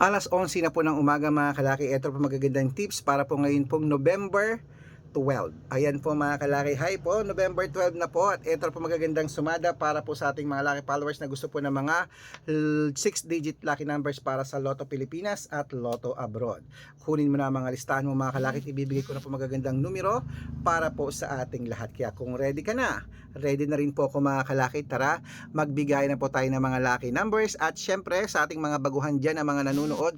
Alas 11 na po ng umaga mga kalaki. Ito po magagandang tips para po ngayon pong November 12. Ayan po mga kalaki. Hi po, November 12 na po. At ito po magagandang sumada para po sa ating mga laki followers na gusto po ng mga 6-digit lucky numbers para sa Lotto Pilipinas at Lotto Abroad. Kunin mo na mga listahan mo mga kalaki. Ibibigay ko na po magagandang numero para po sa ating lahat. Kaya kung ready ka na, ready na rin po ako mga kalaki. Tara, magbigay na po tayo ng mga lucky numbers. At syempre sa ating mga baguhan dyan, ang mga nanonood,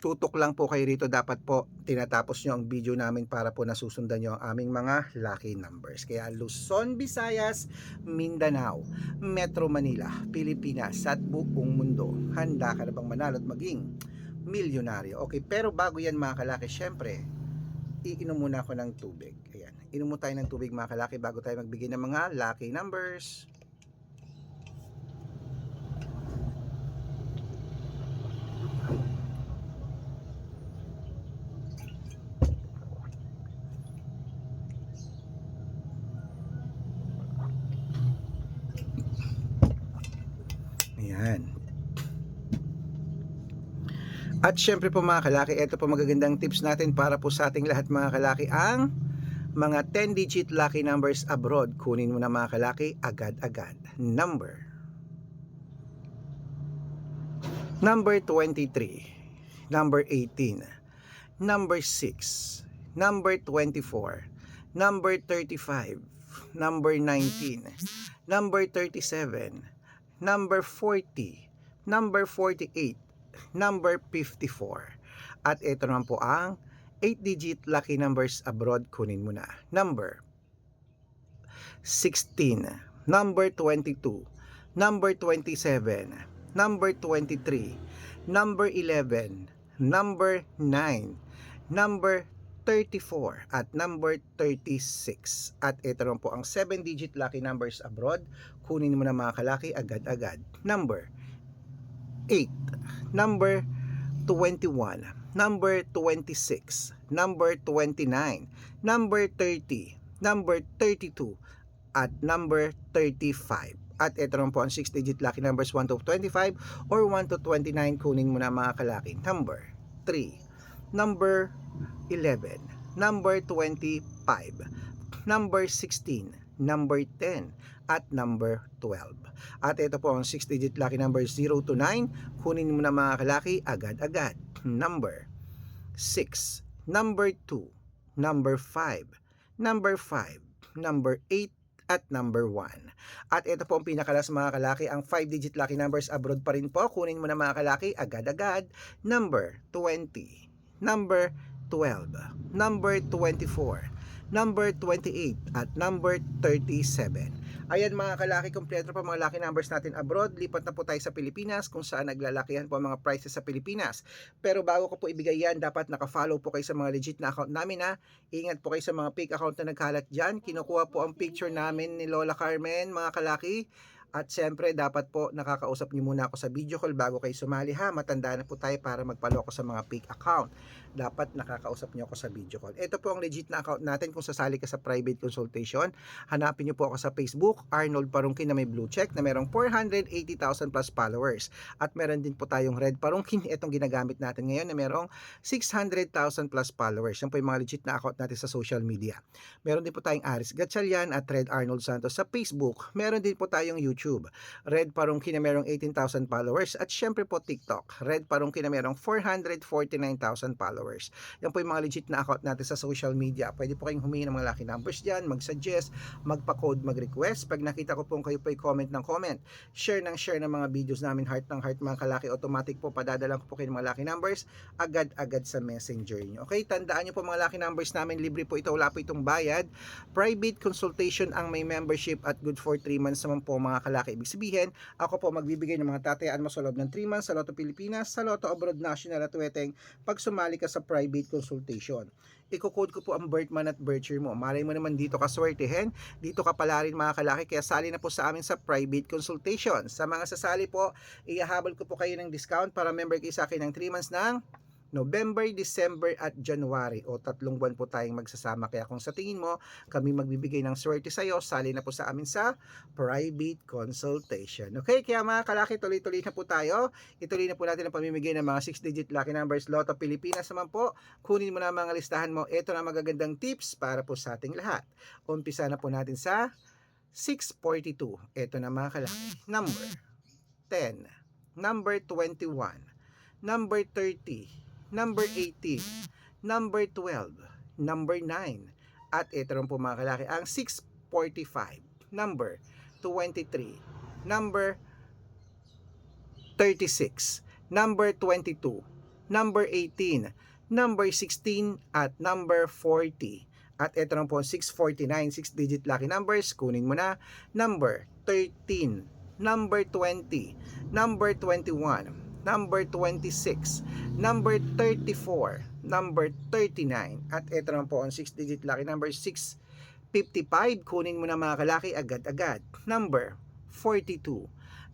tutok lang po kayo rito. Dapat po tinatapos nyo ang video namin para po nasusundan nyo ang aming mga lucky numbers. Kaya Luzon, Visayas, Mindanao Metro Manila, Pilipinas at buong mundo. Handa ka na bang manalo at maging milyonaryo? Okay pero bago yan mga kalaki syempre iinom muna ako ng tubig. Ayan inom mo tayo ng tubig mga kalaki bago tayo magbigay ng mga lucky numbers Ayan. At syempre po mga kalaki, ito po magagandang tips natin para po sa ating lahat mga kalaki ang mga 10 digit lucky numbers abroad. Kunin mo na mga kalaki agad-agad. Number. Number 23 Number 18 Number 6 Number 24 Number 35 Number 19 Number 37 number 40, number 48, number 54. At ito naman po ang 8-digit lucky numbers abroad. Kunin mo na. Number 16, number 22, number 27, number 23, number 11, number 9, number 34 at number 36. At ito naman po ang 7-digit lucky numbers abroad. Kunin mo na mga kalaki agad-agad. Number 8, number 21, number 26, number 29, number 30, number 32, at number 35. At ito naman po ang 6-digit lucky numbers. 1 to 25 or 1 to 29. Kunin mo na mga kalaki. Number 3, number 11, number 25, number 16, number 10, at number 12. At ito po ang 6-digit lucky number 0 to 9. Kunin mo na mga kalaki agad-agad. Number 6, number 2, number 5, number 5, number 8, at number 1. At ito po ang pinakalas mga kalaki, ang 5-digit lucky numbers abroad pa rin po. Kunin mo na mga kalaki agad-agad. Number 20, number 12, number 24, number 28, at number 37. Ayan mga kalaki, kompleto pa mga lucky numbers natin abroad. Lipat na po tayo sa Pilipinas kung saan naglalakihan po ang mga prices sa Pilipinas. Pero bago ko po ibigay yan, dapat naka-follow po kayo sa mga legit na account namin ha. Ingat po kayo sa mga fake account na nagkalat dyan. Kinukuha po ang picture namin ni Lola Carmen, mga kalaki. At syempre, dapat po nakakausap niyo muna ako sa video call bago kayo sumali ha. Matanda na po tayo para magpaloko sa mga fake account. Dapat nakakausap niyo ako sa video call. Ito po ang legit na account natin kung sasali ka sa private consultation. Hanapin niyo po ako sa Facebook, Arnold Parungkin na may blue check na merong 480,000 plus followers. At meron din po tayong Red Parungkin, itong ginagamit natin ngayon na merong 600,000 plus followers. Yan po yung mga legit na account natin sa social media. Meron din po tayong Aris Gatchalian at Red Arnold Santos sa Facebook. Meron din po tayong YouTube. Red Parungkin na merong 18,000 followers. At syempre po TikTok. Red Parungkin na merong 449,000 followers. Yan po yung mga legit na account natin sa social media. Pwede po kayong humingi ng mga lucky numbers dyan, mag-suggest, magpa-code, mag-request. Pag nakita ko po kayo po comment ng comment, share ng share ng mga videos namin, heart ng heart mga kalaki, automatic po padadala ko po kayo ng mga lucky numbers agad-agad sa messenger nyo. Okay, tandaan nyo po mga lucky numbers namin, libre po ito, wala po itong bayad. Private consultation ang may membership at good for 3 months naman po mga kalaki. Ibig sabihin, ako po magbibigay ng mga tatayaan mo sa loob ng 3 months sa Lotto Pilipinas, sa Lotto Abroad National at Weteng pag sumali ka sa private consultation. Iko-code ko po ang birth month at birth year mo. Malay mo naman dito ka swertihin, dito ka pala rin mga kalaki, kaya sali na po sa amin sa private consultation. Sa mga sasali po, ihahabol ko po kayo ng discount para member kayo sa akin ng 3 months ng November, December at January. O tatlong buwan po tayong magsasama. Kaya kung sa tingin mo kami magbibigay ng swerte sa iyo sali na po sa amin sa private consultation. Okay kaya mga kalaki tuloy-tuloy na po tayo. Ituloy na po natin ang pamimigay ng mga 6 digit lucky numbers. Lotto Pilipinas naman po. Kunin mo na mga listahan mo. Ito na magagandang tips para po sa ating lahat. Umpisa na po natin sa 642 ito na mga kalaki. Number 10 number 21 number 30 number 18, number 12, number 9, at ito rin po mga kalaki, ang 645, number 23, number 36, number 22, number 18, number 16, at number 40. At ito rin po ang 649, 6-digit lucky numbers, kunin mo na, number 13, number 20, number 21, number 26, number 34, number 39, at ito naman po ang 6-digit lucky number 655. Kunin mo na mga kalaki agad-agad. Number 42,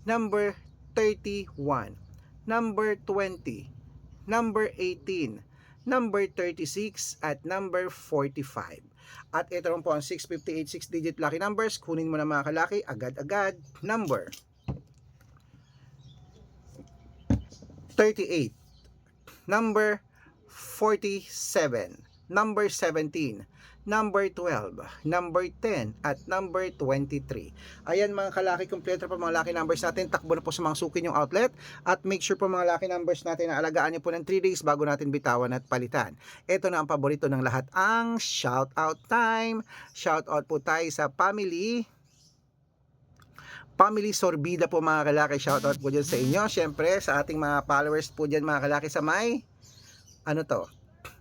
number 31, number 20, number 18, number 36, at number 45. At ito naman po ang 658 6-digit lucky numbers. Kunin mo na mga kalaki agad-agad. Number 38, number 47, number 17, number 12, number 10, at number 23. Ayan mga kalaki, kompleto po mga lucky numbers natin. Takbo na po sa mga sukin yung outlet. At make sure po mga lucky numbers natin na alagaan nyo po ng 3 days bago natin bitawan at palitan. Ito na ang paborito ng lahat, ang shout out time. Shout out po tayo sa family Family Sorbida po mga kalaki, shoutout po dyan sa inyo. Siyempre, sa ating mga followers po dyan mga kalaki sa may, ano to,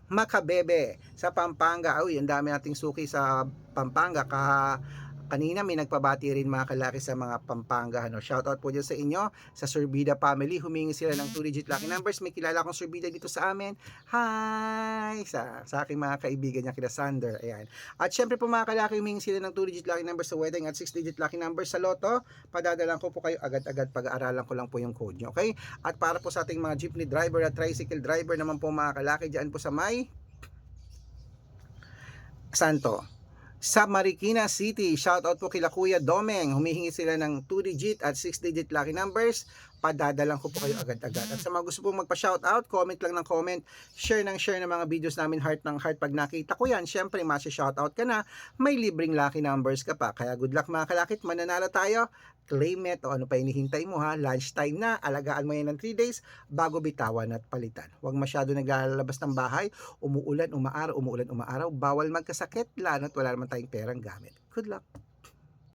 Makabebe sa Pampanga. Uy, ang dami nating suki sa Pampanga. Ka, kanina may nagpabati rin mga kalaki sa mga Pampanga. Ano. Shoutout po dyan sa inyo, sa Sorbida family. Humingi sila ng 2-digit lucky numbers. May kilala akong Sorbida dito sa amin. Hi! Sa, sa aking mga kaibigan niya, kila Sander. Ayan. At syempre po mga kalaki, humingi sila ng 2-digit lucky numbers sa wedding at 6-digit lucky numbers sa loto. Padadalan ko po kayo agad-agad pag-aaralan ko lang po yung code nyo. Okay? At para po sa ating mga jeepney driver at tricycle driver naman po mga kalaki, dyan po sa may Santo. Sa Marikina City, shoutout po kila Kuya Domeng. Humihingi sila ng 2-digit at 6-digit lucky numbers. Padadalang ko po kayo agad-agad. At sa mga gusto pong magpa-shoutout, comment lang ng comment. Share ng share ng mga videos namin heart ng heart. Pag nakita ko yan, syempre masya-shoutout ka na. May libreng lucky numbers ka pa. Kaya good luck mga kalakit. Mananalo tayo. Claim it o ano pa hinihintay mo ha. Lunchtime na. Alagaan mo yan ng 3 days bago bitawan at palitan. Huwag masyado naglalabas ng bahay. Umuulan, umaaraw, umuulan, umaaraw. Bawal magkasakit. Lalo't wala naman tayong perang gamit. Good luck.